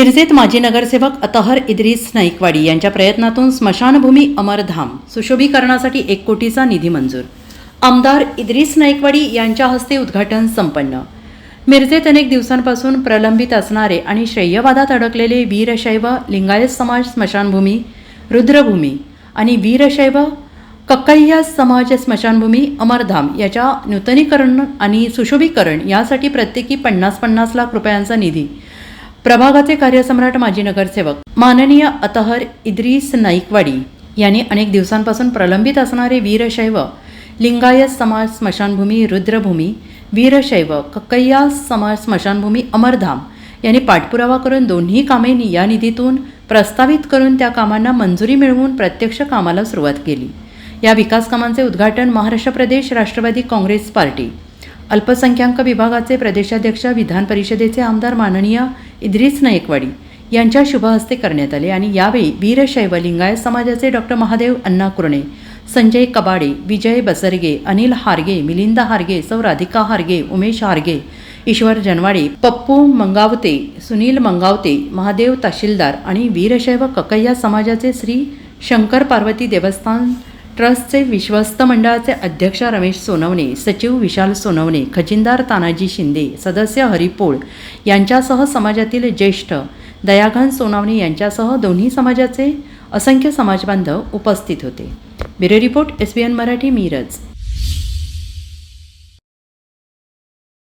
मिरजेत माजी नगरसेवक अतहर इद्रिस नाईकवाडी यांच्या प्रयत्नातून स्मशानभूमी अमरधाम सुशोभीकरणासाठी एक कोटीचा निधी मंजूर. आमदार इद्रिस नाईकवाडी यांच्या हस्ते उद्घाटन संपन्न. मिरजेत अनेक दिवसांपासून प्रलंबित असणारे आणि श्रेयवादात अडकलेले वीरशैव लिंगायत समाज स्मशानभूमी रुद्रभूमी आणि वीरशैव कक्कय्या समाज स्मशानभूमी अमरधाम याच्या नूतनीकरण आणि सुशोभीकरण यासाठी प्रत्येकी पन्नास पन्नास लाख रुपयांचा निधी प्रभागाचे कार्यसम्राट माजी नगरसेवक माननीय अतहर इद्रिस नाईकवाडी यांनी अनेक दिवसांपासून प्रलंबित असणारे वीरशैव लिंगायत समाज स्मशानभूमी रुद्रभूमी वीरशैव कक्कय्या समाज स्मशानभूमी अमरधाम यांनी पाठपुरावा करून दोन्ही कामे या निधीतून प्रस्तावित करून त्या कामांना मंजुरी मिळवून प्रत्यक्ष कामाला सुरुवात केली. या विकास कामांचे उद्घाटन महाराष्ट्र प्रदेश राष्ट्रवादी काँग्रेस पार्टी अल्पसंख्याक विभागाचे प्रदेशाध्यक्ष विधान परिषदेचे आमदार माननीय इद्रिस नायकवाडी यांच्या शुभहस्ते करण्यात आले आणि यावेळी वीरशैव लिंगायत समाजाचे डॉक्टर महादेव अण्णा कुरणे संजय कबाडे विजय बसरगे अनिल हारगे मिलिंद हारगे सौ राधिका हारगे उमेश हारगे ईश्वर जनवाडे पप्पू मंगावते सुनील मंगावते महादेव तहसीलदार आणि वीरशैव ककय्या समाजाचे श्री शंकर पार्वती देवस्थान ट्रस्टचे विश्वस्त मंडळाचे अध्यक्ष रमेश सोनवणे सचिव विशाल सोनवणे खजिनदार तानाजी शिंदे सदस्य हरिपोळ यांच्यासह समाजातील ज्येष्ठ दयाघन सोनावणे यांच्यासह दोन्ही समाजाचे असंख्य समाजबांधव उपस्थित होते. Bureau report S B N Marathi Miraj.